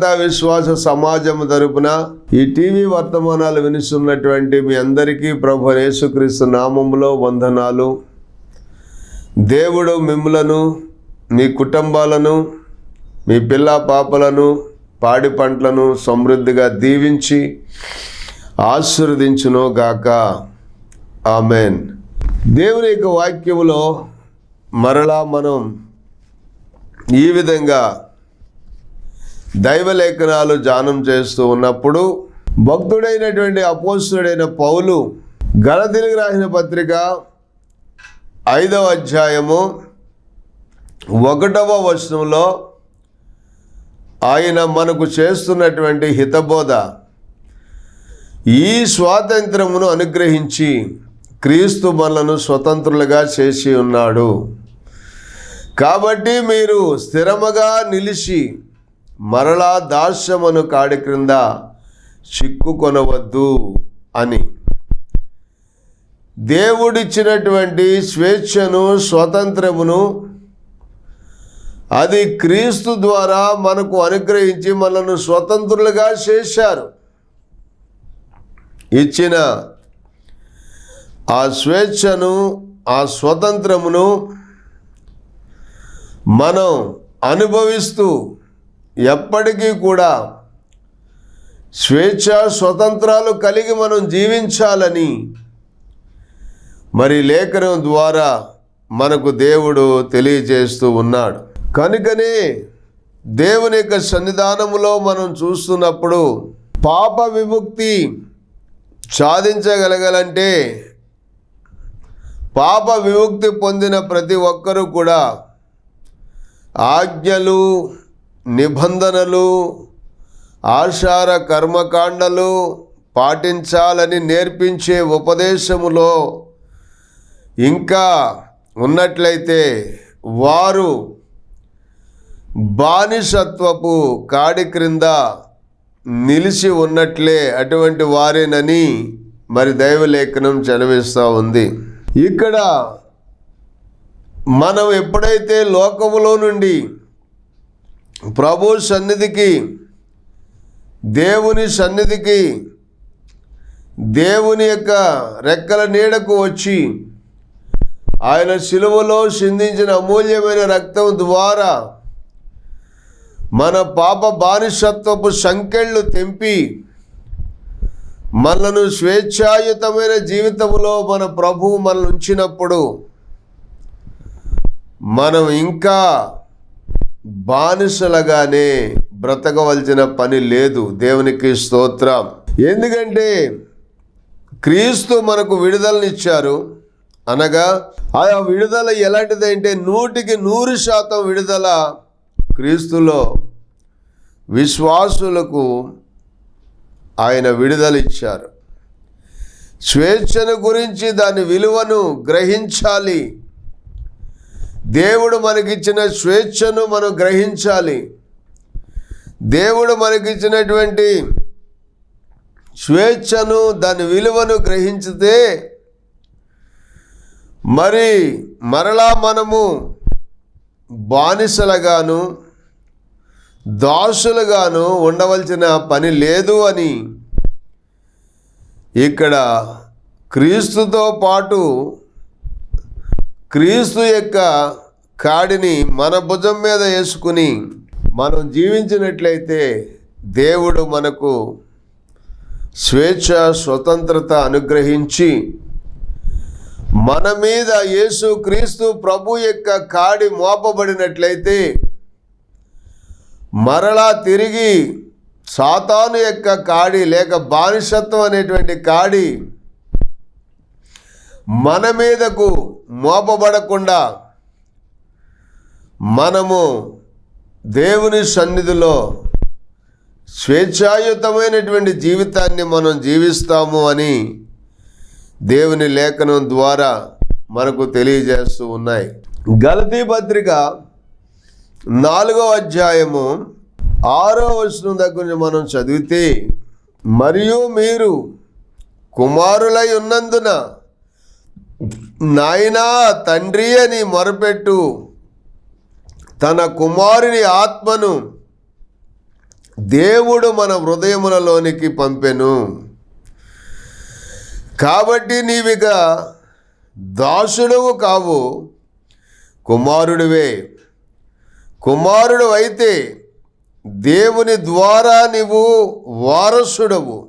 ప్రభునందు విశ్వాస సమాజం తరపున ఈ టీవీ వర్తమానాలు వినిస్తున్నటువంటి మీ అందరికీ ప్రభు యేసుక్రీస్తు నామములో వందనాలు. దేవుడు మిమ్ములను మీ కుటుంబాలను మీ పిల్ల పాపలను పాడి పంటలను సమృద్ధిగా దీవించి ఆశీర్వదించును గాక. ఆమెన్. దేవుని యొక్క వాక్యములో మరలా మనం ఈ విధంగా దైవలేఖనాలు ధ్యానం చేస్తూ ఉన్నప్పుడు భక్తుడైనటువంటి అపోస్తుడైన పౌలు గలతిలికి రాసిన పత్రిక ఐదవ అధ్యాయము ఒకటవ వచనంలో ఆయన మనకు చేస్తున్నటువంటి హితబోధ ఈ స్వాతంత్రమును అనుగ్రహించి క్రీస్తు మనలను స్వతంత్రులుగా చేసి ఉన్నాడు. కాబట్టి మీరు స్థిరముగా నిలిచి మరలా దాస్యమును కాడి క్రింద చిక్కుకొనవద్దు అని. దేవుడిచ్చినటువంటి స్వేచ్ఛను స్వతంత్రమును అది క్రీస్తు ద్వారా మనకు అనుగ్రహించి మనను స్వతంత్రులుగా చేశారు. ఇచ్చిన ఆ స్వేచ్ఛను ఆ స్వతంత్రమును మనం అనుభవిస్తూ ఎప్పటికీ కూడా స్వేచ్ఛ స్వతంత్రాలు కలిగి మనం జీవించాలని మరి లేఖనం ద్వారా మనకు దేవుడు తెలియజేస్తూ ఉన్నాడు. కనుకనే దేవుని యొక్క సన్నిధానములో మనం చూస్తున్నప్పుడు పాప విముక్తి సాధించగలగాలంటే పాప విముక్తి పొందిన ప్రతి ఒక్కరూ కూడా ఆజ్ఞలు నిబంధనలు ఆచార కర్మకాండలు పాటించాలని నేర్పించే ఉపదేశములో ఇంకా ఉన్నట్లయితే వారు బానిసత్వపు కాడి క్రింద నిలిచి ఉన్నట్లే అటువంటి వారేనని మరి దైవలేఖనం చదివిస్తూ ఉంది. ఇక్కడ మనం ఎప్పుడైతే లోకములో నుండి ప్రభు సన్నిధికి దేవుని సన్నిధికి దేవుని యొక్క రెక్కల నీడకు వచ్చి ఆయన శిలువలో సిందించిన అమూల్యమైన రక్తం ద్వారా మన పాప బానిసత్వపు సంకెళ్ళు తెంపి మనను స్వేచ్ఛాయుతమైన జీవితంలో మన ప్రభువు మనల్ని ఉంచినప్పుడు మనం ఇంకా బానిసలుగానే బ్రతకవలసిన పని లేదు. దేవునికి స్తోత్రం. ఎందుకంటే క్రీస్తు మనకు విడుదలనిచ్చారు. అనగా ఆ విడుదల ఎలాంటిదంటే నూటికి నూరు శాతం విడుదల క్రీస్తులో విశ్వాసులకు ఆయన విడుదల ఇచ్చారు స్వేచ్ఛను గురించి దాని విలువను గ్రహించాలి. దేవుడు మనకిచ్చిన స్వేచ్ఛను మనం గ్రహించాలి. దేవుడు మనకిచ్చినటువంటి స్వేచ్ఛను దాని విలువను గ్రహించితే మరి మరలా మనము బానిసలుగాను దాసులుగాను ఉండవలసిన పని లేదు అని ఇక్కడ క్రీస్తుతో పాటు క్రీస్తు యొక్క కాడిని మన భుజం మీద వేసుకుని మనం జీవించినట్లయితే దేవుడు మనకు స్వేచ్ఛ స్వతంత్రత అనుగ్రహించి మన మీద యేసు క్రీస్తు ప్రభు యొక్క కాడి మోపబడినట్లయితే మరలా తిరిగి సాతాను యొక్క కాడి లేక బానిసత్వం అనేటువంటి కాడి మన మీదకు మోపబడకుండా మనము దేవుని సన్నిధిలో స్వేచ్ఛాయుతమైనటువంటి జీవితాన్ని మనం జీవిస్తాము అని దేవుని లేఖనం ద్వారా మనకు తెలియజేస్తూ ఉన్నాయి. గలతీ పత్రిక నాలుగో అధ్యాయము ఆరో వచనం దగ్గర మనం చదివితే మరియు మీరు కుమారులై ఉన్నందున నాయనా తండ్రి అని మొరపెట్టు. తన కుమారుని ఆత్మను దేవుడు మన హృదయములలోనికి పంపెను. కాబట్టి నీవిక దాసుడవు కావు కుమారుడివే. కుమారుడు అయితే దేవుని ద్వారా నీవు వారసుడవు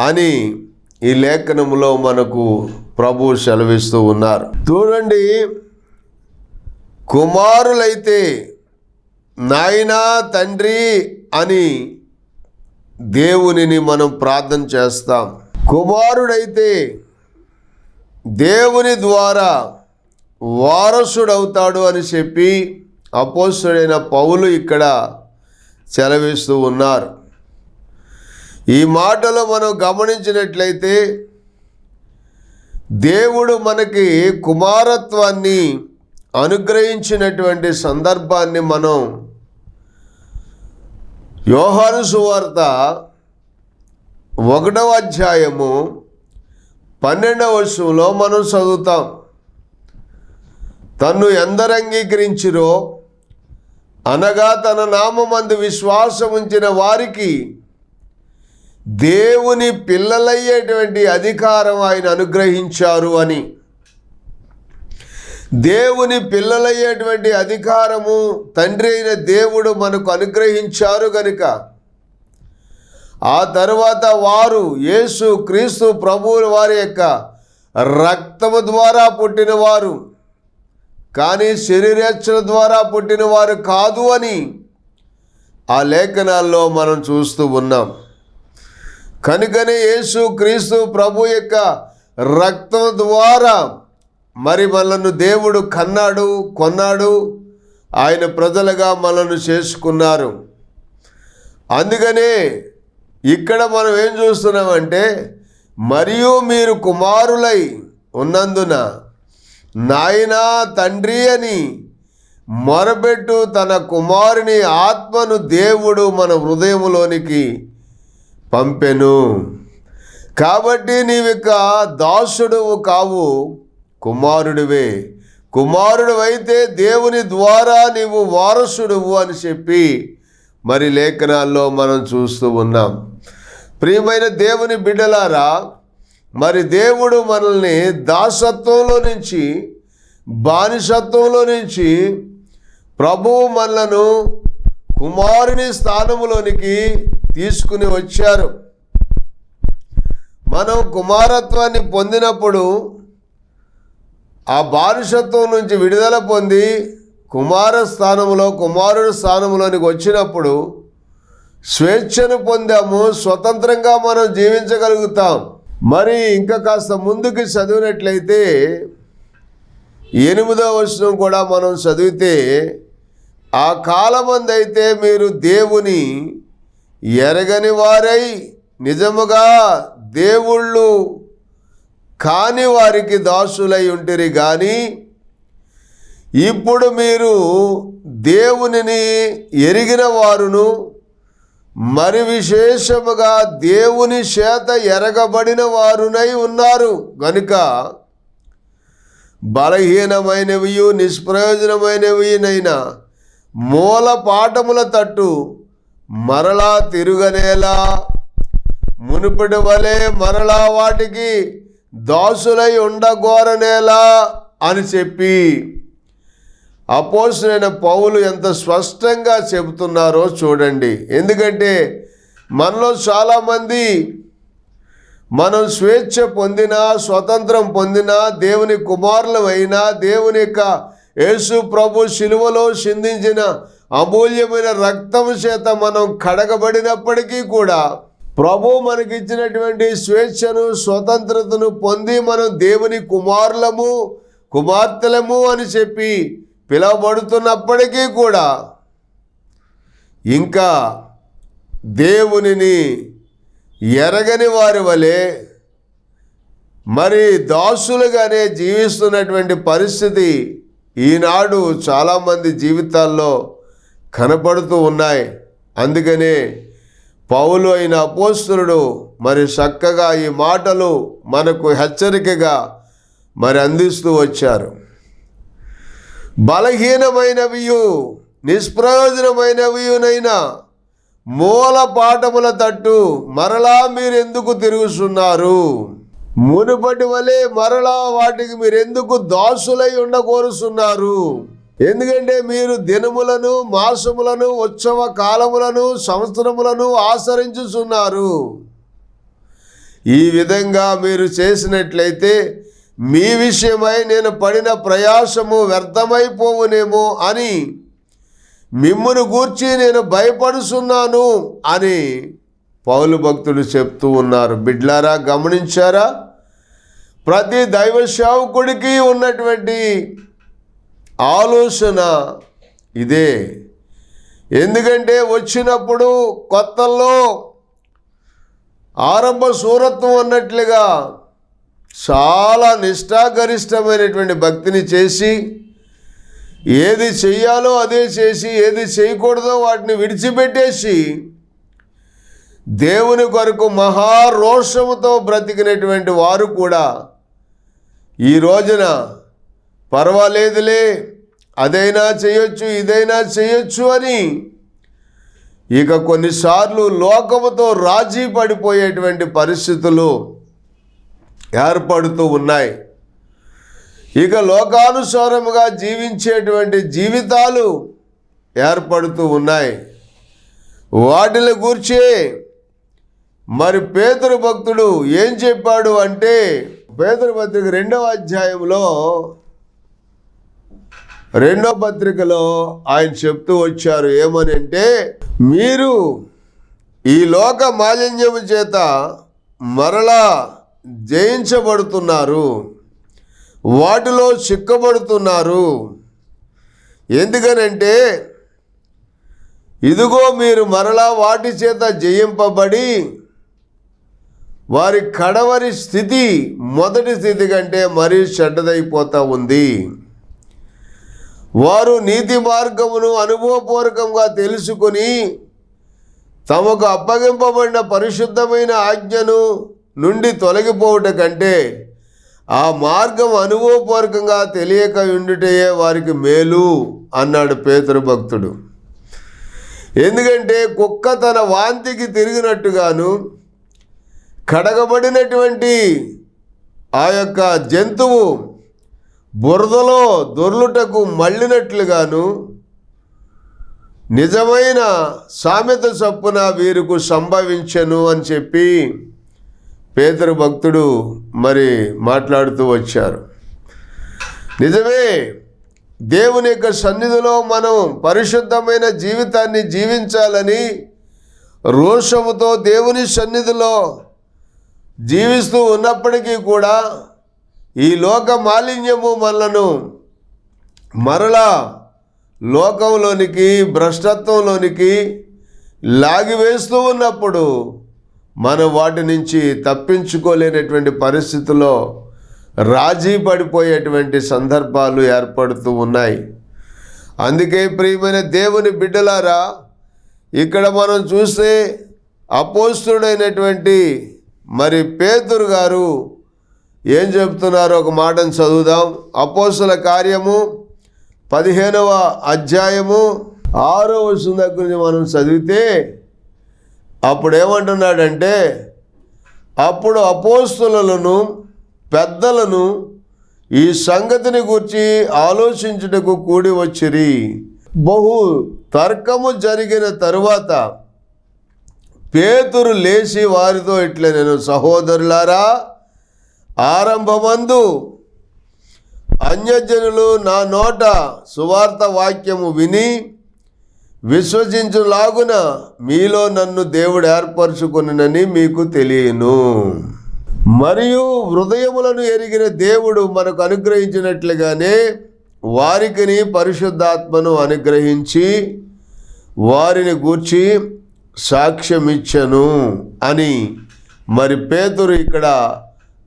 అని ఈ లేఖనములో మనకు ప్రభు సెలవిస్తూ ఉన్నారు. చూడండి కుమారులైతే నాయనా తండ్రి అని దేవునిని మనం ప్రార్థన చేస్తాం. కుమారుడైతే దేవుని ద్వారా వారసుడవుతాడు అని చెప్పి అపోసుడైన పౌలు ఇక్కడ సెలవిస్తూ ఉన్నారు. ఈ మాటలో మనం గమనించినట్లయితే దేవుడు మనకి కుమారత్వాన్ని అనుగ్రహించినటువంటి సందర్భాన్ని మనం యోహాను సువార్త ఒకటవ అధ్యాయము పన్నెండవ వర్షంలో మనం చదువుతాం. తన్ను ఎందరు అంగీకరించిరో అనగా తన నామందు విశ్వాసం ఉంచిన వారికి దేవుని పిల్లలయ్యేటువంటి అధికారం ఆయన అనుగ్రహించారు అని. దేవుని పిల్లలయ్యేటువంటి అధికారము తండ్రి అయిన దేవుడు మనకు అనుగ్రహించారు గనుక ఆ తర్వాత వారు యేసు క్రీస్తు ప్రభువుల వారి యొక్క రక్తము ద్వారా పుట్టినవారు కానీ శరీరేచ్ఛల ద్వారా పుట్టినవారు కాదు అని ఆ లేఖనాల్లో మనం చూస్తూ ఉన్నాం. కనుకనే యేసు క్రీస్తు ప్రభు యొక్క రక్తం ద్వారా మరి మనను దేవుడు కన్నాడు కొన్నాడు. ఆయన ప్రజలుగా మనను చేసుకున్నారు. అందుకనే ఇక్కడ మనం ఏం చూస్తున్నామంటే మరియు మీరు కుమారులై ఉన్నందున నాయనా తండ్రి అని మొరబెట్టు తన కుమారుని ఆత్మను దేవుడు మన హృదయంలోనికి పంపెను. కాబట్టి నీవిక దాసుడువు కావు కుమారుడివే. కుమారుడువైతే దేవుని ద్వారా నీవు వారసుడువు అని చెప్పి మరి లేఖనాల్లో మనం చూస్తూ ఉన్నాం. ప్రియమైన దేవుని బిడ్డలారా మరి దేవుడు మనల్ని దాసత్వంలో నుంచి బానిసత్వంలో నుంచి ప్రభువు మనలను కుమారుని స్థానములోనికి తీసుకుని వచ్చారు. మనం కుమారత్వాన్ని పొందినప్పుడు ఆ బానిసత్వం నుంచి విడుదల పొంది కుమార స్థానంలో కుమారుడు స్థానంలోనికి వచ్చినప్పుడు స్వేచ్ఛను పొందాము స్వతంత్రంగా మనం జీవించగలుగుతాం. మరి ఇంకా కాస్త ముందుకు చదివినట్లయితే ఎనిమిదో వచనం కూడా మనం చదివితే ఆ కాలమందైతే మీరు దేవుని ఎరగని వారై నిజముగా దేవుళ్ళు కాని వారికి దాసులై ఉంటిరి కానీ ఇప్పుడు మీరు దేవునిని ఎరిగిన వారును మరి విశేషముగా దేవుని చేత ఎరగబడిన వారునై ఉన్నారు. గనుక బలహీనమైనవి నిష్ప్రయోజనమైనవినైనా మూల పాఠముల తట్టు మరలా తిరుగనేలా. మునుపటి వలె మరలా వాటికి దాసులై ఉండగోరనేలా అని చెప్పి అపోసులైన పౌలు ఎంత స్పష్టంగా చెబుతున్నారో చూడండి. ఎందుకంటే మనలో చాలామంది మనం స్వేచ్ఛ పొందినా స్వతంత్రం పొందినా దేవుని కుమారులమైనా దేవుని యొక్క యేసు ప్రభు శిలువలో చిందించిన అమూల్యమైన రక్తం చేత మనం కడగబడినప్పటికీ కూడా ప్రభు మనకిచ్చినటువంటి స్వేచ్ఛను స్వతంత్రతను పొంది మనం దేవుని కుమారులము కుమార్తెలము అని చెప్పి పిలువబడుతున్నప్పటికీ కూడా ఇంకా దేవునిని ఎరగని వారి వలె మరి దాసులుగానే జీవిస్తున్నటువంటి పరిస్థితి ఈనాడు చాలామంది జీవితాల్లో కనపడుతూ ఉన్నాయి. అందుకనే పౌలు అయిన అపోస్తులుడు మరి చక్కగా ఈ మాటలు మనకు హెచ్చరికగా మరి అందిస్తూ వచ్చారు. బలహీనమైనవియు నిష్ప్రయోజనమైనవియునైనా మూల పాఠముల తట్టు మరలా మీరు ఎందుకు తిరుగుతున్నారు మునుపటి వలె మరలా వాటికి మీరు ఎందుకు దాసులై ఉండకోరుస్తున్నారు ఎందుకంటే మీరు దినములను మాసములను ఉత్సవ కాలములను సంవత్సరములను ఆచరించుచున్నారు. ఈ విధంగా మీరు చేసినట్లయితే మీ విషయమై నేను పడిన ప్రయాసము వ్యర్థమైపోవునేమో అని మిమ్మును గూర్చి నేను భయపడుచున్నాను అని పౌలు భక్తుడు చెప్తూ ఉన్నారు. బిడ్లారా గమనించారా? ప్రతి దైవ సేవకుడికి ఉన్నటువంటి ఆలోచన ఇదే. ఎందుకంటే వచ్చినప్పుడు కొత్తల్లో ఆరంభ సూరత్వం అన్నట్లుగా చాలా నిష్ఠాగరిష్టమైనటువంటి భక్తిని చేసి ఏది చెయ్యాలో అదే చేసి ఏది చేయకూడదో వాటిని విడిచిపెట్టేసి దేవుని కొరకు మహారోషముతో బ్రతికినటువంటి వారు కూడా ఈ రోజున పర్వాలేదులే. అదైనా చేయొచ్చు ఇదైనా చేయొచ్చు అని. ఇక కొన్నిసార్లు లోకముతో రాజీ పడిపోయేటువంటి పరిస్థితులు ఏర్పడుతూ ఉన్నాయి. ఇక లోకానుసారముగా జీవించేటువంటి జీవితాలు ఏర్పడుతూ ఉన్నాయి. వాటిని గూర్చే మరి పేదరు భక్తుడు ఏం చెప్పాడు అంటే పేదరు పత్రిక రెండవ అధ్యాయంలో రెండో పత్రికలో ఆయన చెప్తూ వచ్చారు ఏమని అంటే మీరు ఈ లోక మాలిన్యము చేత మరలా జయించబడుతున్నారు. వాటిలో చిక్కబడుతున్నారు. ఎందుకనంటే ఇదిగో మీరు మరలా వాటి చేత జయింపబడి వారి కడవరి స్థితి మొదటి స్థితి కంటే మరీ చెడ్డదైపోతూ ఉంది. వారు నీతి మార్గమును అనుభవపూర్వకంగా తెలుసుకొని తమకు అప్పగింపబడిన పరిశుద్ధమైన ఆజ్ఞను నుండి తొలగిపోవుట కంటే ఆ మార్గం అనుభవపూర్వకంగా తెలియక ఉండుటయే వారికి మేలు అన్నాడు పేతురు భక్తుడు. ఎందుకంటే కుక్క తన వాంతికి తిరిగినట్టుగాను కడగబడినటువంటి ఆ యొక్క జంతువు బురదలో దొర్లుటకు మళ్ళినట్లుగాను నిజమైన సామెత చప్పున వీరుకు సంభవించను అని చెప్పి పేదరు భక్తుడు మరి మాట్లాడుతూ వచ్చారు. నిజమే దేవుని యొక్క సన్నిధిలో మనం పరిశుద్ధమైన జీవితాన్ని జీవించాలని రోషముతో దేవుని సన్నిధిలో జీవిస్తూ ఉన్నప్పటికీ కూడా ఈ లోక మాలిన్యము మనలను మరలా లోకంలోనికి భ్రష్టత్వంలోనికి లాగివేస్తూ ఉన్నప్పుడు మనం వాటి నుంచి తప్పించుకోలేనటువంటి పరిస్థితుల్లో రాజీ పడిపోయేటువంటి సందర్భాలు ఏర్పడుతూ ఉన్నాయి. అందుకే ప్రియమైన దేవుని బిడ్డలారా ఇక్కడ మనం చూస్తే అపోస్తుడైనటువంటి మరి పేతురు గారు ఏం చెప్తున్నారు? ఒక మాటను చదువుదాం. అపోస్తుల కార్యము పదిహేనవ అధ్యాయము ఆరో వచనం దగ్గర నుంచి మనం చదివితే అప్పుడు ఏమంటున్నాడంటే అప్పుడు అపోస్తులను పెద్దలను ఈ సంగతిని గురించి ఆలోచించుటకు కూడి వచ్చిరి. బహు తర్కము జరిగిన తరువాత పేతురు లేచి వారితో ఇట్లా నేను సహోదరులారా ఆరంభమందు అన్యజనులు నా నోట సువార్త వాక్యము విని విశ్వసించులాగున మీలో నన్ను దేవుడు ఏర్పరచుకునని మీకు తెలియను. మరియు హృదయములను ఎరిగిన దేవుడు మనకు అనుగ్రహించినట్లుగానే వారికిని పరిశుద్ధాత్మను అనుగ్రహించి వారిని గూర్చి సాక్ష్యమిచ్చను అని మరి పేతురు ఇక్కడ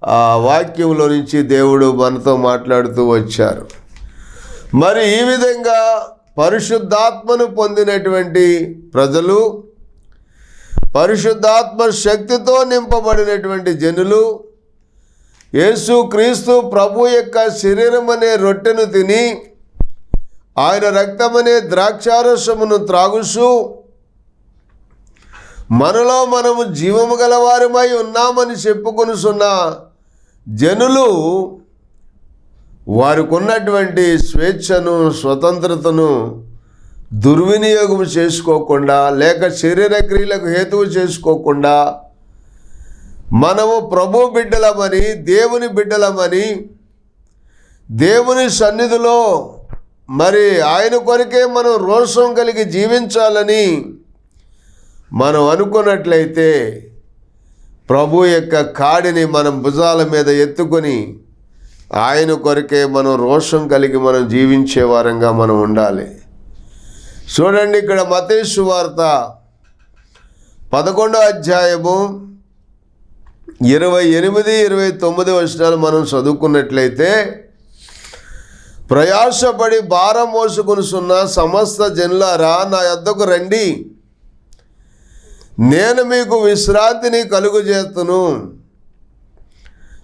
ఆ వాక్యంలో నుంచి దేవుడు మనతో మాట్లాడుతూ వచ్చారు. మరి ఈ విధంగా పరిశుద్ధాత్మను పొందినటువంటి ప్రజలు పరిశుద్ధాత్మ శక్తితో నింపబడినటువంటి జనులు యేసు క్రీస్తు ప్రభు యొక్క శరీరం అనే రొట్టెను తిని ఆయన రక్తమనే ద్రాక్షారసమును త్రాగుసు మనలో మనము జీవము గలవారమై ఉన్నామని చెప్పుకొనుసున్న జనులు వారికి ఉన్నటువంటి స్వేచ్ఛను స్వతంత్రతను దుర్వినియోగం చేసుకోకుండా లేక శరీర క్రియలకు హేతువు చేసుకోకుండా మనము ప్రభు బిడ్డలమని దేవుని బిడ్డలమని దేవుని సన్నిధిలో మరి ఆయన కొరకే మనం రోషం కలిగి జీవించాలని మనం అనుకున్నట్లయితే ప్రభు యొక్క కాడిని మనం భుజాల మీద ఎత్తుకొని ఆయన కొరకే మనం రోషం కలిగి మనం జీవించే వారంగా మనం ఉండాలి. చూడండి ఇక్కడ మతేసు వార్త పదకొండో అధ్యాయము ఇరవై ఎనిమిది ఇరవై తొమ్మిది వచనాలు మనం చదువుకున్నట్లయితే ప్రయాసపడి భారం మోసుకొనుసున్న సమస్త జన్లారా నా యొద్దకు రండి. నేను మీకు విశ్రాంతిని కలుగు చేస్తును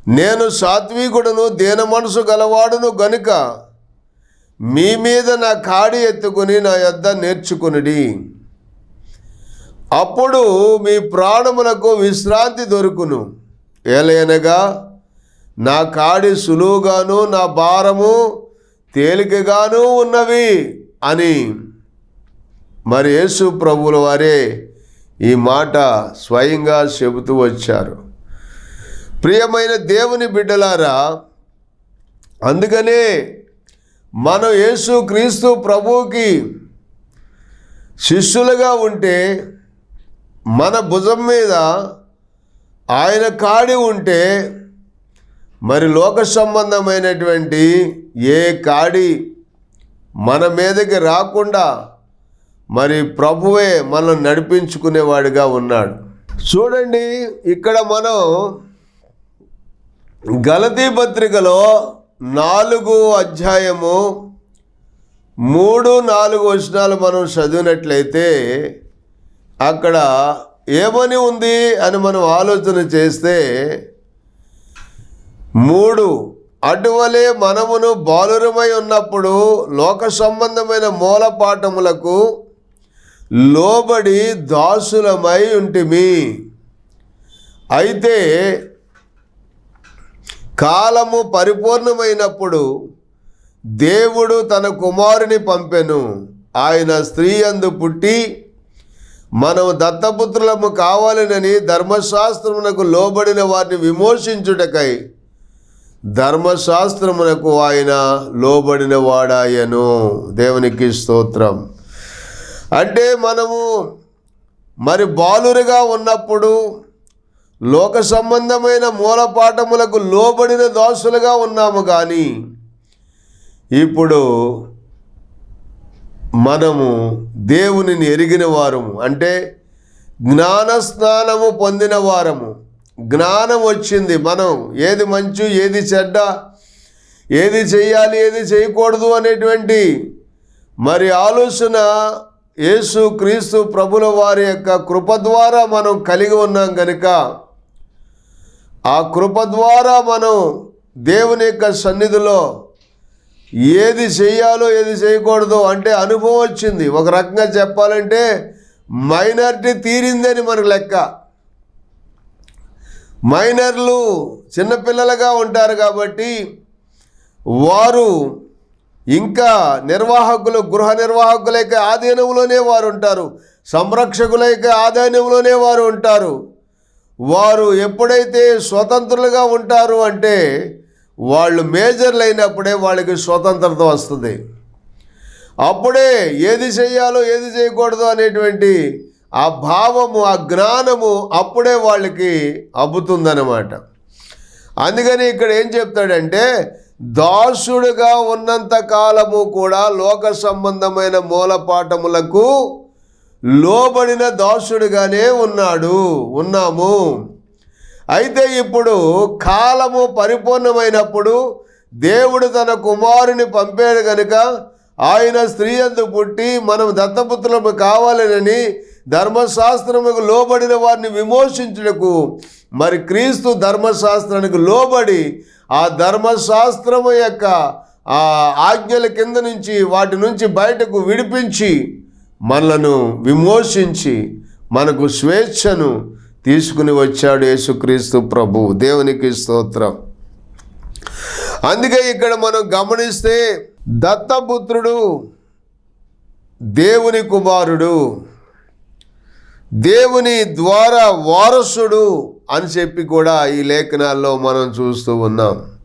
నేను సాత్వికుడును దీన మనసు గలవాడును గనుక మీ మీద నా కాడి ఎత్తుకుని నా యొద్ద నేర్చుకునిడి. అప్పుడు మీ ప్రాణములకు విశ్రాంతి దొరుకును. ఏలయనగా నా కాడి సులువుగాను నా భారము తేలికగాను ఉన్నవి అని. మరి యేసు ప్రభుల వారే ఈ మాట స్వయంగా చెబుతూ వచ్చారు. ప్రియమైన దేవుని బిడ్డలారా అందుకనే మనం యేసు క్రీస్తు ప్రభువుకి శిష్యులుగా ఉంటే మన భుజం మీద ఆయన కాడి ఉంటే మరి లోక సంబంధమైనటువంటి ఏ కాడి మన మీదకి రాకుండా మరి ప్రభువే మనం నడిపించుకునేవాడిగా ఉన్నాడు. చూడండి ఇక్కడ మనం గలతీ పత్రికలో నాలుగు అధ్యాయము మూడు నాలుగు వచనాలు మనం చదివినట్లయితే అక్కడ ఏమని ఉంది అని మనం ఆలోచన చేస్తే మూడు అటువలే మనమును బాలురమై ఉన్నప్పుడు లోక సంబంధమైన మూలపాఠములకు లోబడి దాసులమై ఉంటిమి. అయితే కాలము పరిపూర్ణమైనప్పుడు దేవుడు తన కుమారుని పంపెను. ఆయన స్త్రీ అందు పుట్టి మనం దత్తపుత్రులము కావాలనని ధర్మశాస్త్రమునకు లోబడిన వారిని విమోచించుటకై ధర్మశాస్త్రమునకు ఆయన లోబడిన వాడాయను. దేవునికి స్తోత్రం. అంటే మనము మరి బాలురుగా ఉన్నప్పుడు లోక సంబంధమైన మూలపాఠములకు లోబడిన దాసులుగా ఉన్నాము కానీ ఇప్పుడు మనము దేవునిని ఎరిగిన వారము. అంటే జ్ఞాన స్నానము పొందిన వారము. జ్ఞానం వచ్చింది మనం. ఏది మంచు ఏది చెడ్డ ఏది చేయాలి ఏది చేయకూడదు అనేటువంటి మరి ఆలోచన యేసు క్రీస్తు ప్రభుల వారి యొక్క కృప ద్వారా మనం కలిగి ఉన్నాం కనుక ఆ కృప ద్వారా మనం దేవుని యొక్క సన్నిధిలో ఏది చేయాలో ఏది చేయకూడదు అంటే అనుభవం వచ్చింది. ఒక రకంగా చెప్పాలంటే మైనారిటీ తీరిందని మనకు లెక్క. మైనర్లు చిన్నపిల్లలుగా ఉంటారు కాబట్టి వారు ఇంకా నిర్వాహకులు గృహ నిర్వాహకులైక ఆధీనంలోనే వారు ఉంటారు. సంరక్షకులైక ఆధీనంలోనే వారు ఉంటారు. వారు ఎప్పుడైతే స్వతంత్రులుగా ఉంటారు అంటే వాళ్ళు మేజర్లు అయినప్పుడే వాళ్ళకి స్వతంత్రత వస్తుంది. అప్పుడే ఏది చేయాలో ఏది చేయకూడదు అనేటువంటి ఆ భావము ఆ జ్ఞానము అప్పుడే వాళ్ళకి అబ్బుతుందన్నమాట. అందుకని ఇక్కడ ఏం చెప్తాడంటే దాసుడుగా ఉన్నంత కాలము కూడా లోక సంబంధమైన మూలపాఠములకు లోబడిన దాసుడుగానే ఉన్నాడు. ఉన్నాము. అయితే ఇప్పుడు కాలము పరిపూర్ణమైనప్పుడు దేవుడు తన కుమారుని పంపాడు కనుక ఆయన స్త్రీ అందు పుట్టి మనం దత్తపుత్రులకు కావాలనని ధర్మశాస్త్రముకు లోబడిన వారిని విమోచించుటకు మరి క్రీస్తు ధర్మశాస్త్రానికి లోబడి ఆ ధర్మశాస్త్రము యొక్క ఆ ఆజ్ఞల కింద నుంచి వాటి నుంచి బయటకు విడిపించి మనలను విమోచించి మనకు స్వేచ్ఛను తీసుకుని వచ్చాడు యేసుక్రీస్తు ప్రభు. దేవునికి స్తోత్రం. అందుకే ఇక్కడ మనం గమనిస్తే దత్తపుత్రుడు దేవుని కుమారుడు. దేవుని ద్వారా వారసుడు అని చెప్పి కూడా ఈ లేఖనాల్లో మనం చూస్తూ ఉన్నాం.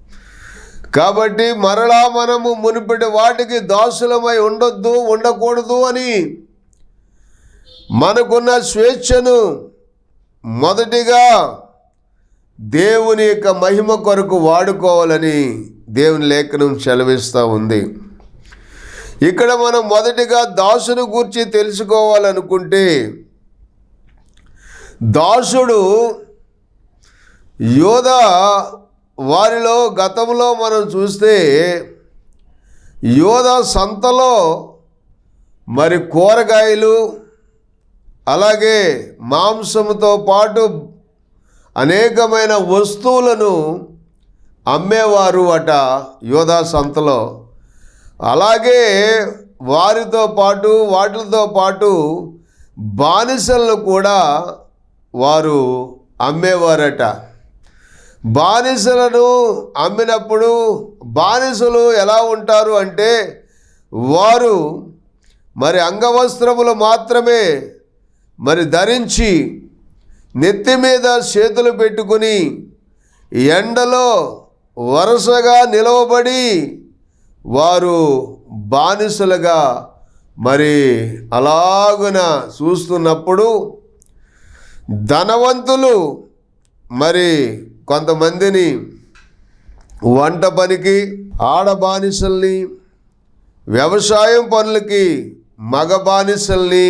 కాబట్టి మరలా మనము మునిపటి వాటికి దాసులమై ఉండొద్దు ఉండకూడదు అని మనకున్న స్వేచ్ఛను మొదటిగా దేవుని యొక్క మహిమ కొరకు వాడుకోవాలని దేవుని లేఖనం చెలవిస్తూ ఉంది. ఇక్కడ మనం మొదటిగా దాసును గురించి తెలుసుకోవాలనుకుంటే దాసుడు యోధ వారిలో గతంలో మనం చూస్తే యోధ సంతలో మరి కూరగాయలు అలాగే మాంసంతో పాటు అనేకమైన వస్తువులను అమ్మేవారు అట యోధా సంతలో. అలాగే వారితో పాటు వాటితో పాటు బానిసలను కూడా వారు అమ్మేవారట. బానిసలను అమ్మినప్పుడు బానిసలు ఎలా ఉంటారు అంటే వారు మరి అంగవస్త్రములు మాత్రమే మరి ధరించి నెత్తి మీద చేతులు పెట్టుకుని ఎండలో వరుసగా నిలవబడి వారు బానిసలుగా మరి అలాగున చూస్తున్నప్పుడు ధనవంతులు. మరి కొంతమందిని వంట పనికి ఆడ బానిసల్ని వ్యవసాయం పనులకి మగ బానిసల్ని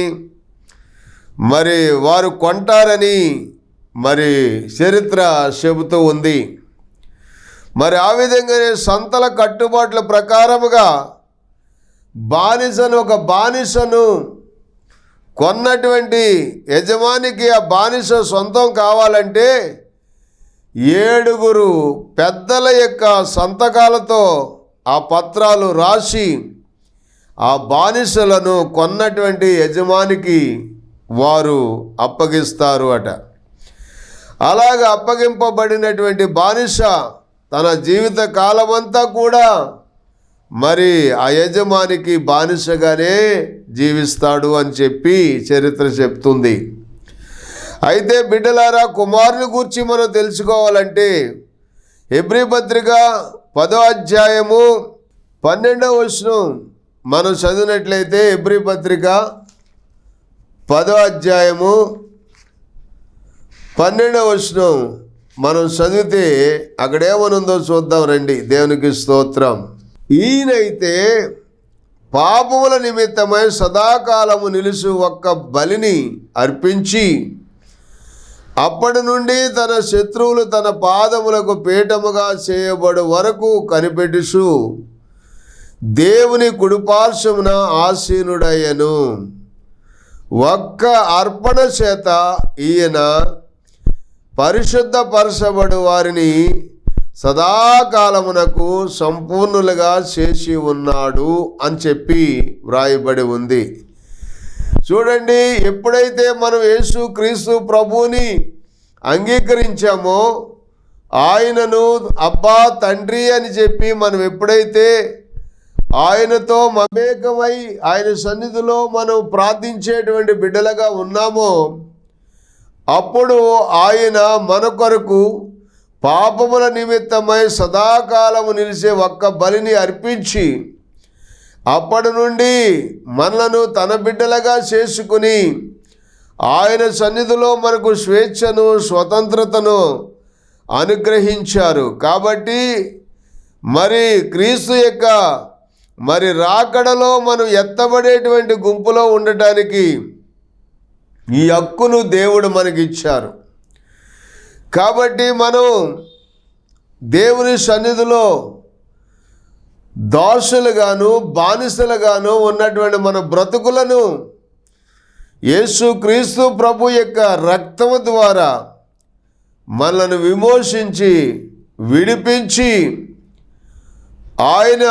మరి వారు కొంటారని మరి చరిత్ర చెబుతూ ఉంది. మరి ఆ విధంగానే సంతల కట్టుబాట్ల ప్రకారముగా బానిసను ఒక బానిసను కొన్నటువంటి యజమానికి ఆ బానిస సొంతం కావాలంటే ఏడుగురు పెద్దల యొక్క సంతకాలతో ఆ పత్రాలు రాసి ఆ బానిసలను కొన్నటువంటి యజమానికి వారు అప్పగిస్తారు అట. అలాగ అప్పగింపబడినటువంటి బానిస తన జీవిత కాలమంతా కూడా మరి ఆ యజమానికి బానిసగానే జీవిస్తాడు అని చెప్పి చరిత్ర చెప్తుంది. అయితే బిడ్డలారా కుమారుని గురించి మనం తెలుసుకోవాలంటే ఎబ్రి పత్రిక పదో అధ్యాయము పన్నెండవ వచనం మనం చదివినట్లయితే ఎబ్రి పత్రిక పదో అధ్యాయము పన్నెండవ వచనం మనం చదివితే అక్కడేమనుందో చూద్దాం రండి. దేవునికి స్తోత్రం. ఈయనైతే పాపముల నిమిత్తమై సదాకాలము నిలుసు ఒక్క బలిని అర్పించి అప్పటి నుండి తన శత్రువులు తన పాదములకు పీఠముగా చేయబడు వరకు కనిపెట్టుచు దేవుని కుడిపార్శ్వమున ఆసీనుడయ్యను. ఒక్క అర్పణ చేత ఈయన పరిశుద్ధపరచబడు వారిని సదాకాలమునకు సంపూర్ణులుగా చేసి ఉన్నాడు అని చెప్పి వ్రాయబడి ఉంది. చూడండి ఎప్పుడైతే మనం యేసు క్రీస్తు ప్రభువుని అంగీకరించామో ఆయనను అబ్బా తండ్రి అని చెప్పి మనం ఎప్పుడైతే ఆయనతో మమేకమై ఆయన సన్నిధిలో మనం ప్రార్థించేటువంటి బిడ్డలుగా ఉన్నామో అప్పుడు ఆయన మన కొరకు పాపముల నిమిత్తమై సదాకాలము నిలిచే ఒక్క బలిని అర్పించి అప్పటి నుండి మనలను తన బిడ్డలుగా చేసుకుని ఆయన సన్నిధిలో మనకు స్వేచ్ఛను స్వతంత్రతను అనుగ్రహించారు. కాబట్టి మరి క్రీస్తు యొక్క మరి రాకడలో మనం ఎత్తబడేటువంటి గుంపులో ఉండటానికి ఈ హక్కును దేవుడు మనకిచ్చారు. కాబట్టి మనం దేవుని సన్నిధిలో దాసులుగాను బానిసలుగాను ఉన్నటువంటి మన బ్రతుకులను యేసు క్రీస్తు ప్రభు యొక్క రక్తము ద్వారా మనలను విమోచించి విడిపించి ఆయన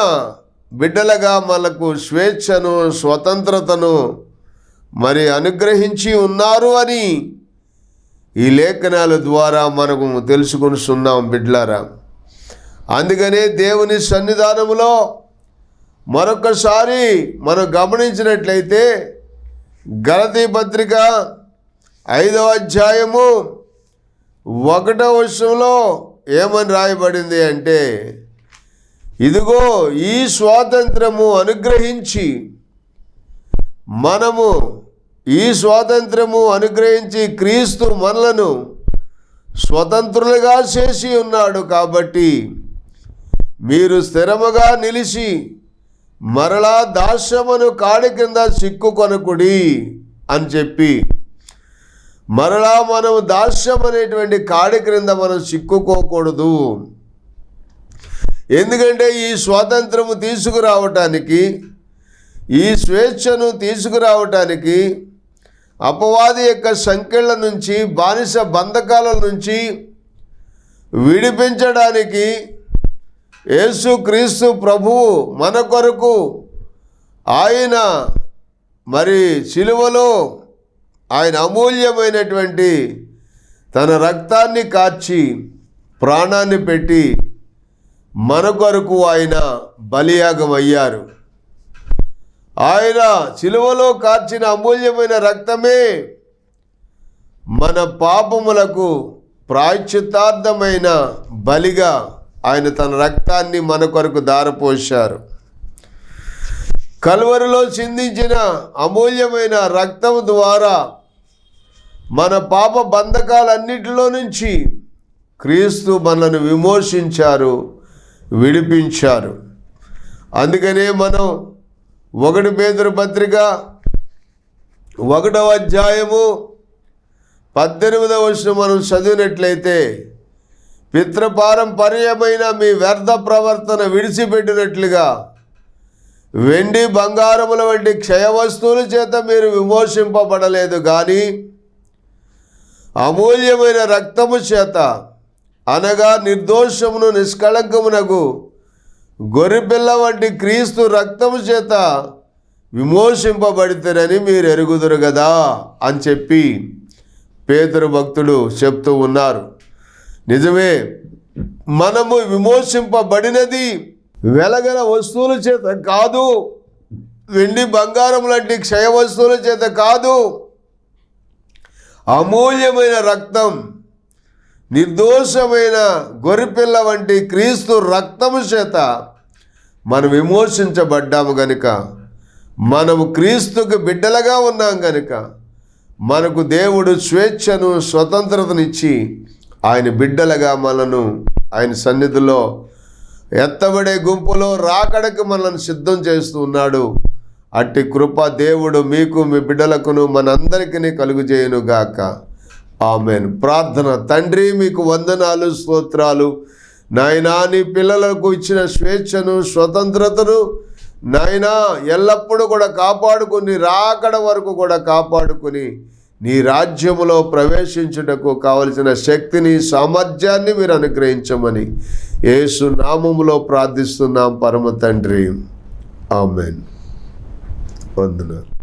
బిడ్డలుగా మనకు స్వేచ్ఛను స్వతంత్రతను మరి అనుగ్రహించి ఉన్నారు అని ఈ లేఖనాల ద్వారా మనకు తెలుసుకొనిస్తున్నాం బిడ్లారా. అందుకనే దేవుని సన్నిధానములో మరొకసారి మనం గమనించినట్లయితే గలతీ పత్రిక ఐదవ అధ్యాయము ఒకటో వర్షంలో ఏమని రాయబడింది అంటే ఇదిగో ఈ స్వాతంత్రము అనుగ్రహించి మనము ఈ స్వాతంత్రము అనుగ్రహించి క్రీస్తు మనలను స్వతంత్రులుగా చేసి ఉన్నాడు కాబట్టి మీరు స్థిరముగా నిలిచి మరలా దాస్యమును కాడి కింద చిక్కుకొనకుడి అని చెప్పి మరలా మనం దాస్యం అనేటువంటి కాడి క్రింద మనం చిక్కుకోకూడదు. ఎందుకంటే ఈ స్వాతంత్రము తీసుకురావటానికి ఈ స్వేచ్ఛను తీసుకురావటానికి అపవాది యొక్క సంఖ్యల నుంచి బానిస బంధకాల నుంచి విడిపించడానికి యేసు క్రీస్తు ప్రభువు మన కొరకు ఆయన మరి సిలువలో ఆయన అమూల్యమైనటువంటి తన రక్తాన్ని కార్చి ప్రాణాన్ని పెట్టి మన కొరకు ఆయన బలియాగం అయ్యారు ఆయన సిలువలో కార్చిన అమూల్యమైన రక్తమే మన పాపములకు ప్రాయశ్చిత్తార్థమైన బలిగా ఆయన తన రక్తాన్ని మన కొరకు దారపోశారు. కలువరిలో చిందించిన అమూల్యమైన రక్తం ద్వారా మన పాప బంధకాలన్నిటిలో నుంచి క్రీస్తు మనల్ని విమోచించారు విడిపించారు. అందుకనే మనం ఒకటి పేదరు పత్రిక ఒకటవ అధ్యాయము పద్దెనిమిదవ వచ్చిన మనం చదివినట్లయితే పితృపారంపర్యమైన మీ వ్యర్థ ప్రవర్తన విడిచిపెట్టినట్లుగా వెండి బంగారముల వంటి క్షయ వస్తువుల చేత మీరు విమోచింపబడలేదు కానీ అమూల్యమైన రక్తము చేత అనగా నిర్దోషమును నిష్కళంకమునకు గొర్రెపిల్ల వంటి క్రీస్తు రక్తము చేత విమోషింపబడితేనని మీరు ఎరుగుదురు కదా అని చెప్పి పేదరు భక్తుడు చెప్తూ ఉన్నారు. నిజమే మనము విమోషింపబడినది వెలగల వస్తువుల చేత కాదు వెండి బంగారం లాంటి క్షయ వస్తువుల చేత కాదు అమూల్యమైన రక్తం నిర్దోషమైన గొరిపిల్ల వంటి క్రీస్తు రక్తము చేత మనం విమోచించబడ్డాము గనుక మనము క్రీస్తుకు బిడ్డలుగా ఉన్నాం గనుక మనకు దేవుడు స్వేచ్ఛను స్వతంత్రతనిచ్చి ఆయన బిడ్డలుగా మనను ఆయన సన్నిధిలో ఎత్తబడే గుంపులో రాకడకు మనల్ని సిద్ధం చేస్తూ ఉన్నాడు. అట్టి కృప దేవుడు మీకు మీ బిడ్డలకును మనందరికీ కలుగు గాక ఆమెన్. ప్రార్థన. తండ్రి మీకు వందనాలు స్తోత్రాలు. నాయనా నీ పిల్లలకు ఇచ్చిన స్వేచ్ఛను స్వతంత్రతను నాయనా ఎల్లప్పుడూ కూడా కాపాడుకుని రాకడ వరకు కూడా కాపాడుకుని నీ రాజ్యములో ప్రవేశించుటకు కావలసిన శక్తిని సామర్థ్యాన్ని మీరు అనుగ్రహించమని యేసు నామములో ప్రార్థిస్తున్నాం పరమ తండ్రి. ఆమెన్. వందనాలు.